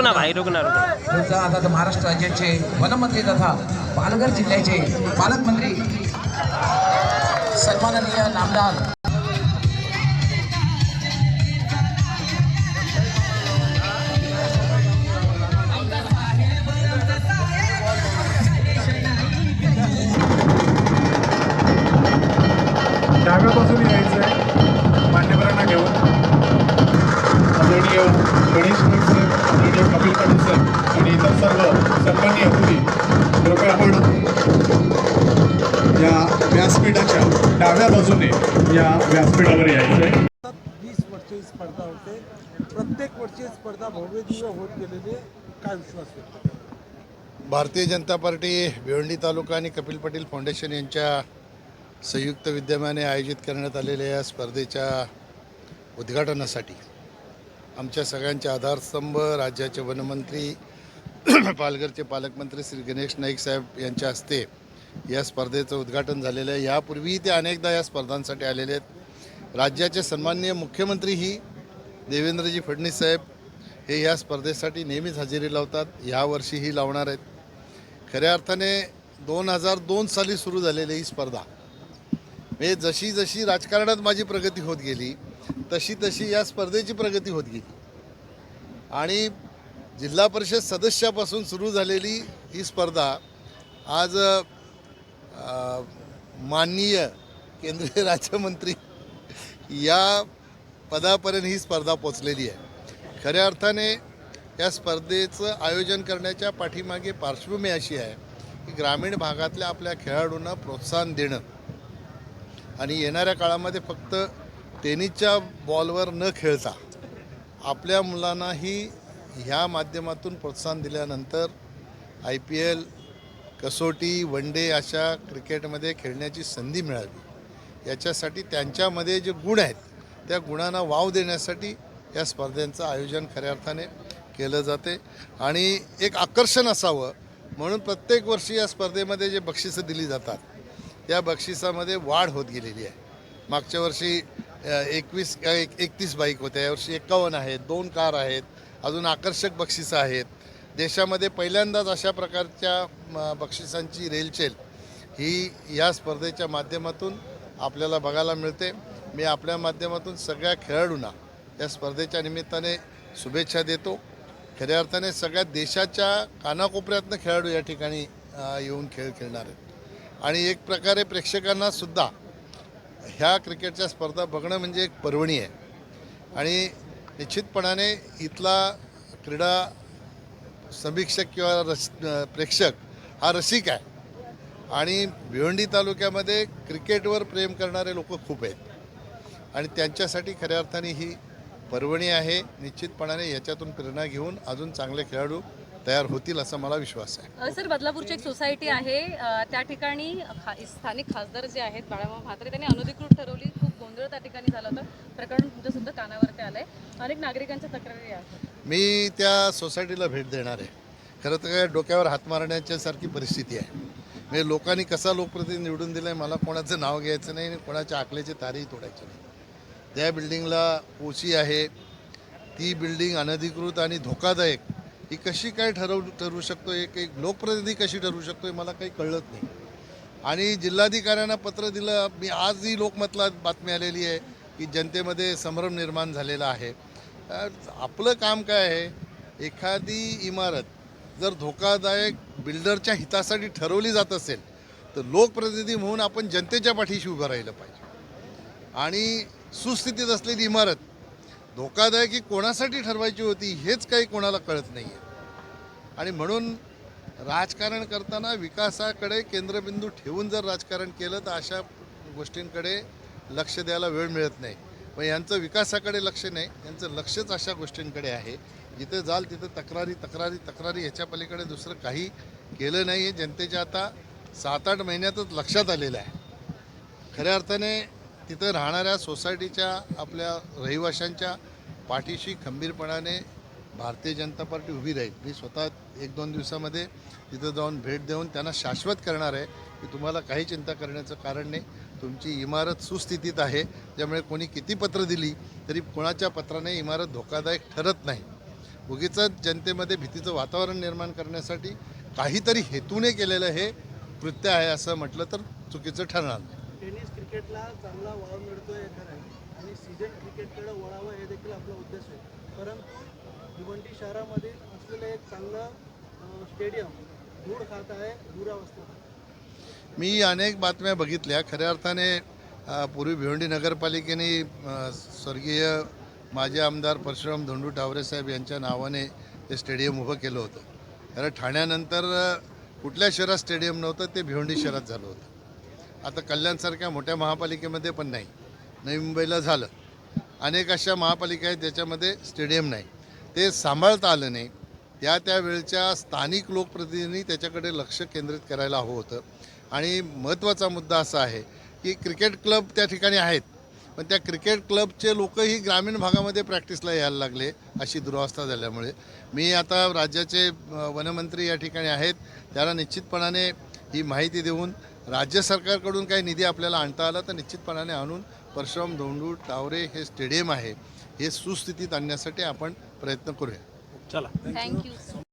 ना भाई रुक ना रुक तुमचा आता तर महाराष्ट्र राज्याचे वनमंत्री तथा पालघर जिल्ह्याचे पालकमंत्री सन्माननीय नामदार. डाव्यापासून यायचं आहे घेऊन. आदरणीय गणेश साहेब आदरणीय कपिल पाटील साहेब आणि इतर सर्व सन्मान्य अतिथी कृपया आपण या व्यासपीठाच्या डाव्या बाजूने या व्यासपीठावर यायचं आहे वीस स्पर्धा होते. प्रत्येक वर्षी स्पर्धा भव्य दिव्य होत गेलेली. काय विश्वास आहे? भारतीय जनता पार्टी भिवंडी तालुका आणि कपिल पाटील फाउंडेशन यांच्या संयुक्त विद्यमाने आयोजित करण्यात आलेल्या या स्पर्धेच्या उद्घाटनासाठी. आमच्या सगळ्यांचे आधारस्तंभ राज्याचे वनमंत्री पालघरचे पालकमंत्री श्री गणेश नाईक साहेब यांच्या हस्ते या स्पर्धेचं उद्घाटन झालेलं आहे. यापूर्वी ते अनेकदा या स्पर्धांसाठी आलेले आहेत. राज्याचे सन्माननीय मुख्यमंत्रीही देवेंद्रजी फडणवीस साहेब हे या स्पर्धेसाठी नेहमीच हजेरी लावतात ह्यावर्षीही लावणार आहेत. खऱ्या अर्थाने दोन हजार दोन साली सुरू झालेली ही स्पर्धा. म्हणजे जशी जशी राजकारणात माझी प्रगती होत गेली तशी तशी या स्पर्धेची प्रगती होत गेली. आणि जिल्हा परिषद सदस्यापासून सुरू झालेली ही स्पर्धा आज माननीय केंद्रीय राज्यमंत्री या पदापर्यंत ही स्पर्धा पोचलेली आहे. खऱ्या अर्थाने या स्पर्धेचं आयोजन करण्याच्या पाठीमागे पार्श्वभूमी अशी आहे की ग्रामीण भागातल्या आपल्या खेळाडूंना प्रोत्साहन देणं. आणि येणाऱ्या काळामध्ये फक्त टेनिसच्या बॉलवर न खेळता आपल्या मुलांनाही ह्या माध्यमातून प्रोत्साहन दिल्यानंतर आय पी एल कसोटी वन डे अशा क्रिकेटमध्ये खेळण्याची संधी मिळावी. याच्यासाठी त्यांच्यामध्ये जे गुण आहेत त्या गुणांना वाव देण्यासाठी या स्पर्धेचं आयोजन खऱ्या अर्थाने केलं जाते. आणि एक आकर्षण असावं म्हणून प्रत्येक वर्षी या स्पर्धेमध्ये जे बक्षिसं दिली जातात त्या बक्षिसामध्ये वाढ होत गेलेली आहे. मागच्या वर्षी एकवीस एक एकतीस बाईक होत्या. यावर्षी एकावन्न आहेत. दोन कार आहेत. अजून आकर्षक बक्षिसं आहेत. देशामध्ये पहिल्यांदाच अशा प्रकारच्या म, बक्षिसांची रेलचेल ही या स्पर्धेच्या माध्यमातून आपल्याला बघायला मिळते. मी आपल्या माध्यमातून सगळ्या खेळाडूंना या स्पर्धेच्या निमित्ताने शुभेच्छा देतो. खऱ्या अर्थाने सगळ्या देशाच्या कानाकोपऱ्यातनं खेळाडू या ठिकाणी येऊन खेळ खेळणार आहेत. आणि एक प्रकारे प्रेक्षकांनासुद्धा ह्या क्रिकेटच्या स्पर्धा बघणं म्हणजे एक पर्वणी आहे. आणि निश्चितपणाने इथला क्रीडा समीक्षक किंवा रस प्रेक्षक हा रसिक आहे. आणि भिवंडी तालुक्यामध्ये क्रिकेटवर प्रेम करणारे लोक खूप आहेत. आणि त्यांच्यासाठी खऱ्या अर्थाने ही पर्वणी आहे. निश्चितपणाने याच्यातून प्रेरणा घेऊन अजून चांगले खेळाडू तयार होतील असा मला विश्वास आहे. सर बदलापूरची एक सोसायटी आहे. अ, त्या ठिकाणी खा स्थानिक खासदार जे आहेत बाळामामा म्हात्रे त्यांनी अनधिकृत ठरवली. खूप गोंधळ त्या ठिकाणी झाला होता. प्रकरण तुमच्या सुद्धा कानावरती आलंय. अनेक नागरिकांच्या तक्रारी आहेत. मी त्या सोसायटीला भेट देणार आहे. खरं तर काय डोक्यावर हात मारण्याच्या सारखी परिस्थिती आहे. म्हणजे लोकांनी कसा लोकप्रतिनिधी निवडून दिला आहे मला कोणाचं नाव घ्यायचं नाही आणि कोणाच्या आकल्याचे तारेही तोडायचे नाही. ज्या बिल्डिंगला पोची आहे. ती बिल्डिंग अनधिकृत आणि धोकादायक ही कशी काय ठरवू ठरवू शकतो एक एक लोकप्रतिनिधी कशी ठरवू शकतो हे मला काही कळत नाही. आणि जिल्हाधिकाऱ्यांना पत्र दिलं मी आज ही लोकमतला बातमी आलेली आहे की जनतेमध्ये संभ्रम निर्माण झालेला आहे. आपलं काम काय आहे? एखादी इमारत जर धोकादायक बिल्डरच्या हितासाठी ठरवली जात असेल तर लोकप्रतिनिधी म्हणून आपण जनतेच्या पाठीशी उभं राहिलं पाहिजे. आणि सुस्थितीत असलेली इमारत धोकादायक ही कोणासाठी ठरवायची होती हेच काही कोणाला कळत नाही आहे आणि म्हणून राजकारण करताना विकासाकडे केंद्रबिंदू ठेवून जर राजकारण केलं तर अशा गोष्टींकडे लक्ष द्यायला वेळ मिळत नाही. पण यांचं विकासाकडे लक्ष नाही यांचं लक्षच अशा गोष्टींकडे आहे. जिथे जाल तिथं तक्रारी तक्रारी तक्रारी ह्याच्या पलीकडे दुसरं काही केलं नाही आहे जनतेच्या आता सात आठ महिन्यातच लक्षात आलेलं आहे. खऱ्या अर्थाने तिथं राहणाऱ्या सोसायटीच्या आपल्या रहिवाशांच्या पाठीशी खंबीरपणाने भारतीय जनता पार्टी उभी राहील. मी स्वतः एक दोन दिवसामध्ये तिथं जाऊन भेट देऊन त्यांना शाश्वत करणार आहे की तुम्हाला काही चिंता करण्याचं कारण नाही. तुमची इमारत सुस्थितीत आहे. त्यामुळे कोणी किती पत्र दिली तरी कोणाच्या पत्राने इमारत धोकादायक ठरत नाही. उगीच जनतेमध्ये भीतीचं वातावरण निर्माण करण्यासाठी काहीतरी हेतूने केलेलं हे कृत्य आहे असं म्हटलं तर चुकीचं ठरणार नाही. टेनिस क्रिकेटला चांगला वाव मिळतोय हे खरं आहे. आणि सीझन क्रिकेटकडे वळावं हे देखील आपला उद्देश आहे. परंतु भिवंडी शहरामध्ये असलेलं एक चांगलं स्टेडियम धूळ खात आहे दुरावस्थेत मी अनेक बातम्या बघितल्या. खऱ्या अर्थाने पूर्वी भिवंडी नगरपालिकेने स्वर्गीय माजी आमदार परशुराम धोंडू टावरे साहेब यांच्या नावाने ते स्टेडियम उभं केलं होतं. कारण ठाण्यानंतर कुठल्या शहरात स्टेडियम नव्हतं ते भिवंडी शहरात झालं होतं. आता कल्याणसारख्या मोठ्या महापालिकेमध्ये पण नाही. नवी मुंबईला झालं. अनेक अशा महापालिका आहेत ज्याच्यामध्ये स्टेडियम नाही. ते सांभाळता आलं नाही. त्या त्या वेळच्या स्थानिक लोकप्रतिनिधींनी त्याच्याकडे लक्ष केंद्रित करायला हवं होतं. आणि महत्त्वाचा मुद्दा असा आहे की क्रिकेट क्लब त्या ठिकाणी आहेत. पण त्या क्रिकेट क्लबचे लोकही ग्रामीण भागामध्ये प्रॅक्टिसला यायला लागले अशी दुरावस्था झाल्यामुळे. मी आता राज्याचे वनमंत्री या ठिकाणी आहेत. त्याला निश्चितपणाने ही माहिती देऊन राज्य सरकारकडून काही निधी आपल्याला आणता आला तर निश्चितपणाने आणून परशुराम धोंडू टावरे हे स्टेडियम आहे. हे सुस्थितीत आणण्यासाठी आपण प्रयत्न करूया. थँक्यू